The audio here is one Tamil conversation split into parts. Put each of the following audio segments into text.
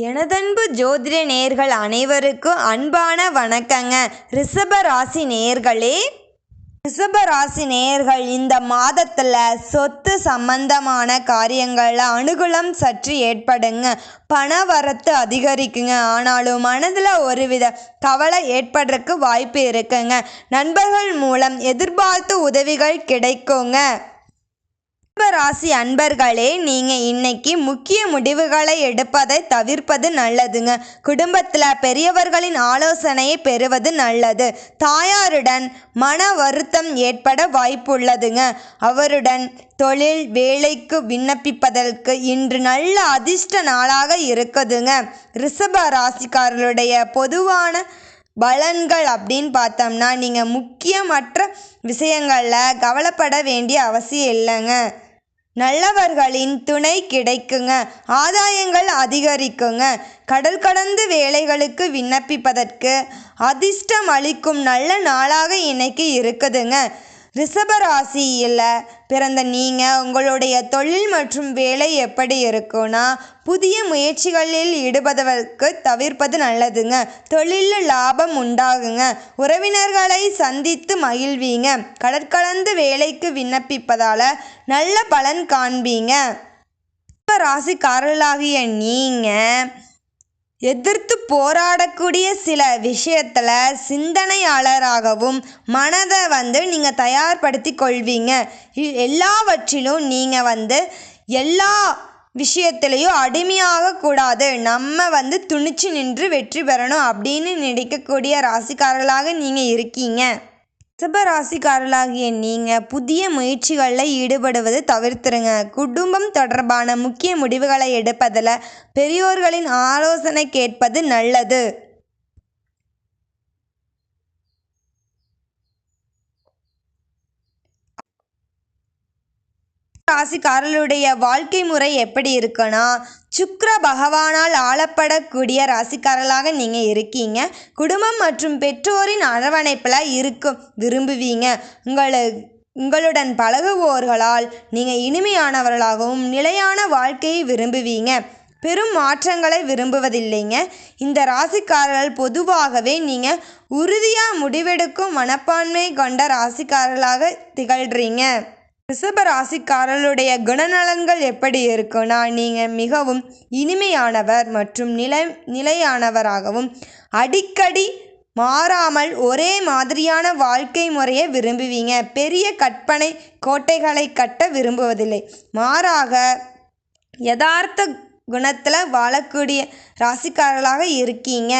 எனதன்பு ஜோதிட நேர்கள் அனைவருக்கும் அன்பான வணக்கங்க. ரிஷப ராசி நேயர்களே ரிஷப ராசி நேயர்கள் இந்த மாதத்தில் சொத்து சம்பந்தமான காரியங்களில் அனுகூலம் சற்று ஏற்படுங்க. பண வரத்து அதிகரிக்குங்க. ஆனாலும் மனதில் ஒருவித கவலை ஏற்படுறதுக்கு வாய்ப்பு இருக்குங்க. நண்பர்கள் மூலம் எதிர்பார்த்து உதவிகள் கிடைக்குங்க. ராசி அன்பர்களே நீங்கள் இன்னைக்கு முக்கிய முடிவுகளை எடுப்பதை தவிர்ப்பது நல்லதுங்க. குடும்பத்தில் பெரியவர்களின் ஆலோசனையை பெறுவது நல்லது. தாயாருடன் மன வருத்தம் ஏற்பட வாய்ப்புள்ளதுங்க. அவருடன் தொழில் வேலைக்கு விண்ணப்பிப்பதற்கு இன்று நல்ல அதிர்ஷ்ட நாளாக இருக்குதுங்க. ரிஷப ராசிக்காரர்களுடைய பொதுவான பலன்கள் அப்படின்னு பார்த்தோம்னா நீங்கள் முக்கியமற்ற விஷயங்களில் கவலைப்பட வேண்டிய அவசியம் இல்லைங்க. நல்லவர்களின் துணை கிடைக்குங்க. ஆதாயங்கள் அதிகரிக்குங்க. கடல் கடந்து வேலைகளுக்கு விண்ணப்பிப்பதற்கு அதிர்ஷ்டம் அளிக்கும் நல்ல நாளாக இன்னைக்கு இருக்குதுங்க. ரிஷபராசியில் பிறந்த நீங்கள் உங்களுடைய தொழில் மற்றும் வேலை எப்படி இருக்குன்னா புதிய முயற்சிகளில் ஈடுபடுவதற்கு தவிர்ப்பது நல்லதுங்க. தொழிலில் லாபம் உண்டாகுங்க. உறவினர்களை சந்தித்து மகிழ்வீங்க. கடற்கலந்து வேலைக்கு விண்ணப்பிப்பதால் நல்ல பலன் காண்பீங்க. ராசிக்காரர்களாகிய நீங்கள் எதிர்த்து போராடக்கூடிய சில விஷயத்தில் சிந்தனையாளராகவும் மனதை வந்து நீங்கள் தயார்படுத்தி கொள்வீங்க. இ- எல்லாவற்றிலும் நீங்கள் வந்து எல்லா விஷயத்துலேயும் அடிமையாக கூடாது. நம்ம வந்து துணிச்சு நின்று வெற்றி பெறணும் அப்படின்னு நினைக்கக்கூடிய ராசிக்காரர்களாக நீங்கள் இருக்கீங்க. ரிஷப ராசிக்காரர்களாகிய நீங்கள் புதிய முயற்சிகளில் ஈடுபடுவது தவிர்த்துருங்க. குடும்பம் தொடர்பான முக்கிய முடிவுகளை எடுப்பதில் பெரியோர்களின் ஆலோசனை கேட்பது நல்லது. ராசிக்காரர்களுடைய வாழ்க்கை முறை எப்படி இருக்குன்னா சுக்ர பகவானால் ஆளப்படக்கூடிய ராசிக்காரர்களாக நீங்கள் இருக்கீங்க. குடும்பம் மற்றும் பெற்றோரின் அரவணைப்பில் இருக்கும் விரும்புவீங்க. உங்களை உங்களுடன் பழகுவோர்களால் நீங்கள் இனிமையானவர்களாகவும் நிலையான வாழ்க்கையை விரும்புவீங்க. பெரும் மாற்றங்களை விரும்புவதில்லைங்க. இந்த ராசிக்காரர்கள் பொதுவாகவே நீங்கள் உறுதியாக முடிவெடுக்கும் மனப்பான்மை கொண்ட ராசிக்காரர்களாக திகழ்கிறீங்க ரிஷப ராசிக்காரருடைய குணநலன்கள் எப்படி இருக்குன்னா நீங்கள் மிகவும் இனிமையானவர் மற்றும் நிலை நிலையானவராகவும் அடிக்கடி மாறாமல் ஒரே மாதிரியான வாழ்க்கை முறையை விரும்புவீங்க. பெரிய கற்பனை கோட்டைகளை கட்ட விரும்புவதில்லை. மாறாக யதார்த்த குணத்தில் வாழக்கூடிய ராசிக்காரர்களாக இருக்கீங்க.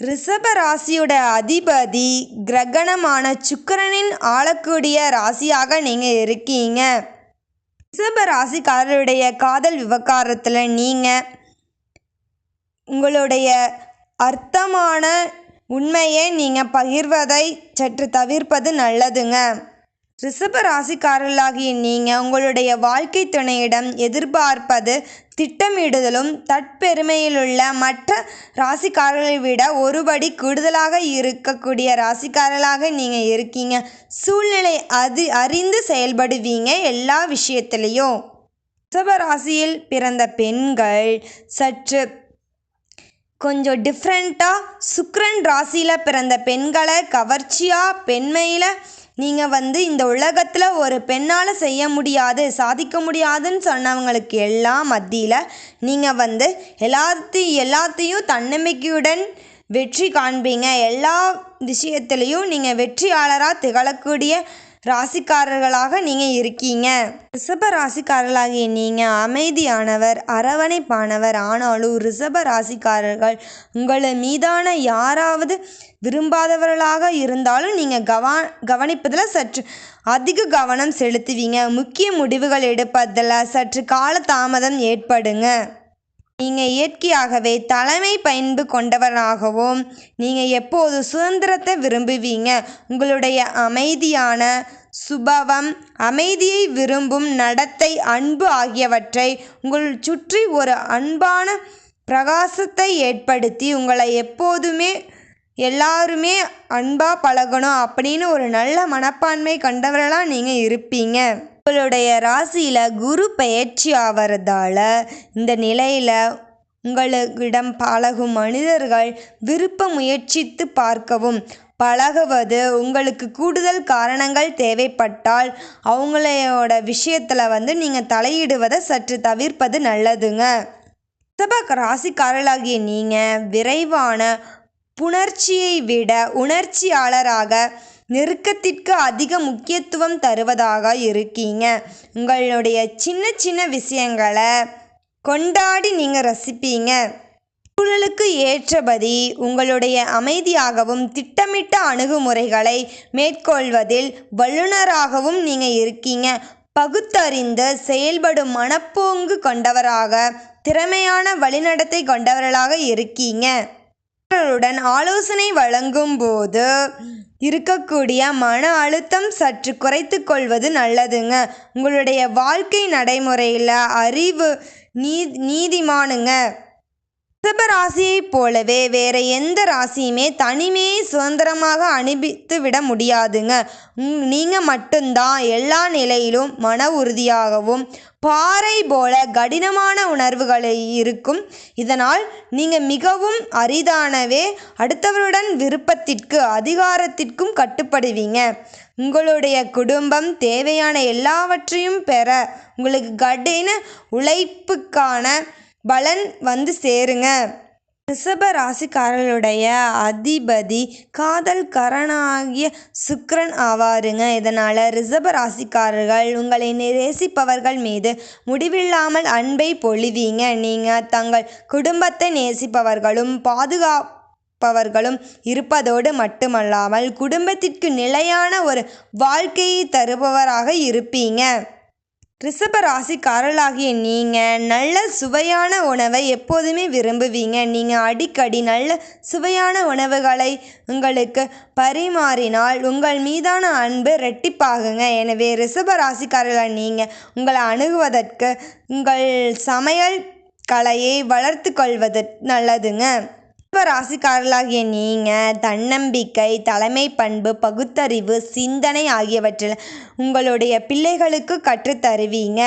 ரிஷப ராசியோட அதிபதி கிரகணமான சுக்கரனின் ஆளக்கூடிய ராசியாக நீங்கள் இருக்கீங்க. ரிஷப ராசிக்காரருடைய காதல் விவகாரத்தில் நீங்கள் உங்களுடைய அர்த்தமான உண்மையை நீங்கள் பகிர்வதை சற்று தவிர்ப்பது நல்லதுங்க. ரிஷப ராசிக்காரர்களாகிய நீங்கள் உங்களுடைய வாழ்க்கை துணையிடம் எதிர்பார்ப்பது திட்டமிடுதலும் தற்பெருமையிலுள்ள மற்ற ராசிக்காரர்களை விட ஒருபடி கூடுதலாக இருக்கக்கூடிய ராசிக்காரர்களாக நீங்கள் இருக்கீங்க. சூழ்நிலை அது அறிந்து செயல்படுவீங்க எல்லா விஷயத்துலேயும். ரிஷப ராசியில் பிறந்த பெண்கள் சற்று கொஞ்சம் டிஃப்ரெண்ட்டாக சுக்ரன் ராசியில் பிறந்த பெண்களை கவர்ச்சியாக பெண்மையில் நீங்கள் வந்து இந்த உலகத்தில் ஒரு பெண்ணால் செய்ய முடியாது சாதிக்க முடியாதுன்னு சொன்னவங்களுக்கு எல்லாம் மத்தியில் நீங்கள் வந்து எல்லாத்தையும் எல்லாத்தையும் தன்னம்பிக்கையுடன் வெற்றி காண்பீங்க. எல்லா விஷயத்துலேயும் நீங்கள் வெற்றியாளராக திகழக்கூடிய ராசிக்காரர்களாக நீங்கள் இருக்கீங்க. ரிஷப ராசிக்காரர்களாகிய நீங்கள் அமைதியானவர் அரவணைப்பானவர். ஆனாலும் ரிஷப ராசிக்காரர்கள் உங்களை மீதான யாராவது விரும்பாதவர்களாக இருந்தாலும் நீங்கள் கவா கவனிப்பதில் சற்று அதிக கவனம் செலுத்துவீங்க. முக்கிய முடிவுகள் எடுப்பதில் சற்று காலதாமதம் ஏற்படுங்க. நீங்கள் இயற்கையாகவே தலைமை பண்பு கொண்டவராகவும் நீங்கள் எப்போது சுதந்திரத்தை விரும்புவீங்க? உங்களுடைய அமைதியான சுபவம் அமைதியை விரும்பும் நடத்தை அன்பு ஆகியவற்றை உங்கள் சுற்றி ஒரு அன்பான பிரகாசத்தை ஏற்படுத்தி உங்களை எப்போதுமே எல்லாருமே அன்பாக பழகணும் அப்படின்னு ஒரு நல்ல மனப்பான்மை கொண்டவர்களாக நீங்கள் இருப்பீங்க. உங்களுடைய ராசியில் குரு பெயர்ச்சி ஆகிறதால இந்த நிலையில் உங்களிடம் பழகும் மனிதர்கள் விருப்ப முயற்சித்து பார்க்கவும். பழகுவது உங்களுக்கு கூடுதல் காரணங்கள் தேவைப்பட்டால் அவங்களோட விஷயத்தில் வந்து நீங்கள் தலையிடுவதை சற்று தவிர்ப்பது நல்லதுங்க. ரிஷப ராசிக்காரர்களாகிய நீங்கள் விரைவான புணர்ச்சியை விட உணர்ச்சியாளராக நெருக்கத்திற்கு அதிக முக்கியத்துவம் தருவதாக இருக்கீங்க. உங்களுடைய சின்ன சின்ன விஷயங்களை கொண்டாடி நீங்கள் ரசிப்பீங்க. சூழலுக்கு ஏற்றபடி உங்களுடைய அமைதியாகவும் திட்டமிட்ட அணுகுமுறைகளை மேற்கொள்வதில் வல்லுநராகவும் நீங்கள் இருக்கீங்க. பகுத்தறிந்து செயல்படும் மனப்போங்கு கொண்டவராக திறமையான வழிநடத்தை கொண்டவர்களாக இருக்கீங்க. ஆலோசனை வழங்கும் போது இருக்கக்கூடிய மன அழுத்தம் சற்று குறைத்து கொள்வது நல்லதுங்க. உங்களுடைய வாழ்க்கை நடைமுறையில் அறிவு நீ நீதிமானுங்க. ரிஷப ராசியைப் போலவே வேற எந்த ராசியுமே தனிமையை சுதந்திரமாக அனுபவித்து விட முடியாதுங்க. நீங்கள் மட்டும்தான் எல்லா நிலையிலும் மன உறுதியாகவும் பாறை போல கடினமான உணர்வுகள் இருக்கும். இதனால் நீங்கள் மிகவும் அரிதானவே அடுத்தவருடன் விருப்பத்திற்கு அதிகாரத்திற்கும் கட்டுப்படுவீங்க. உங்களுடைய குடும்பம் தேவையான எல்லாவற்றையும் பெற உங்களுக்கு கடின உழைப்புக்கான பலன் வந்து சேருங்க. ரிஷப ராசிக்காரர்களுடைய அதிபதி காதல் கரணாகிய சுக்ரன் ஆவாருங்க. இதனால் ரிஷப ராசிக்காரர்கள் உங்களை நேசிப்பவர்கள் மீது முடிவில்லாமல் அன்பை பொழிவீங்க. நீங்கள் தங்கள் குடும்பத்தை நேசிப்பவர்களும் பாதுகாப்பவர்களும் இருப்பதோடு மட்டுமல்லாமல் குடும்பத்திற்கு நிலையான ஒரு வாழ்க்கையை தருபவராக இருப்பீங்க. ரிஷப ராசிக்காரர்களாகிய நீங்கள் நல்ல சுவையான உணவை எப்போதுமே விரும்புவீங்க. நீங்கள் அடிக்கடி நல்ல சுவையான உணவுகளை உங்களுக்கு பரிமாறினால் உங்கள் மீதான அன்பு ரெட்டிப்பாகுங்க எனவே ரிஷப ராசிக்காரர்களாக நீங்கள் உங்களை அணுகுவதற்கு உங்கள் சமையல் கலையை வளர்த்து கொள்வது நல்லதுங்க. ராசிக்காரர்களாகிய நீங்கள் தன்னம்பிக்கை தலைமை பண்பு பகுத்தறிவு சிந்தனை ஆகியவற்றில் உங்களுடைய பிள்ளைகளுக்கு கற்றுத்தருவீங்க.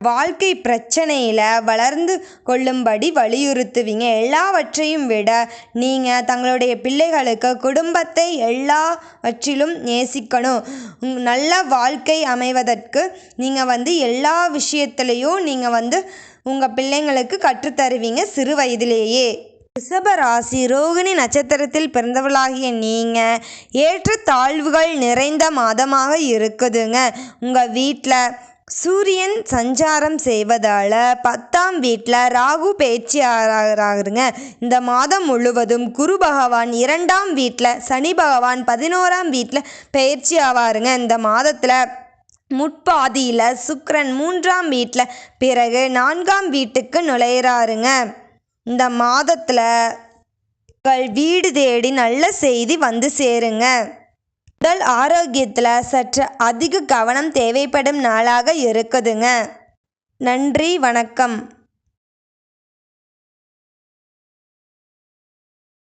வாழ்க்கை பிரச்சனையில் வளர்ந்து கொள்ளும்படி வலியுறுத்துவீங்க. எல்லாவற்றையும் விட நீங்கள் தங்களுடைய பிள்ளைகளுக்கு குடும்பத்தை எல்லாவற்றிலும் நேசிக்கணும். நல்ல வாழ்க்கை அமைவதற்கு நீங்கள் வந்து எல்லா விஷயத்துலேயும் நீங்கள் வந்து உங்கள் பிள்ளைங்களுக்கு கற்றுத்தருவீங்க சிறு வயதிலேயே. ரிஷப ராசி ரோகிணி நட்சத்திரத்தில் பிறந்தவளாகிய நீங்கள் ஏற்ற தாழ்வுகள் நிறைந்த மாதமாக இருக்குதுங்க. உங்கள் வீட்டில் சூரியன் சஞ்சாரம் செய்வதால் பத்தாம் வீட்டில் ராகு பேச்சு ஆகிறாருங்க இந்த மாதம் முழுவதும் குரு பகவான் இரண்டாம் வீட்டில் சனி பகவான் பதினோராம் வீட்டில் பயிற்சி ஆவாருங்க. இந்த மாதத்தில் முட்பாதியில் சுக்கிரன் மூன்றாம் வீட்டில் பிறகு நான்காம் வீட்டுக்கு நுழையிறாருங்க. இந்த மாதத்தில் உங்கள் வீடு தேடி நல்ல செய்தி வந்து சேருங்க. உடல் ஆரோக்கியத்தில் சற்று அதிக கவனம் தேவைப்படும் நாளாக இருக்குதுங்க. நன்றி வணக்கம்.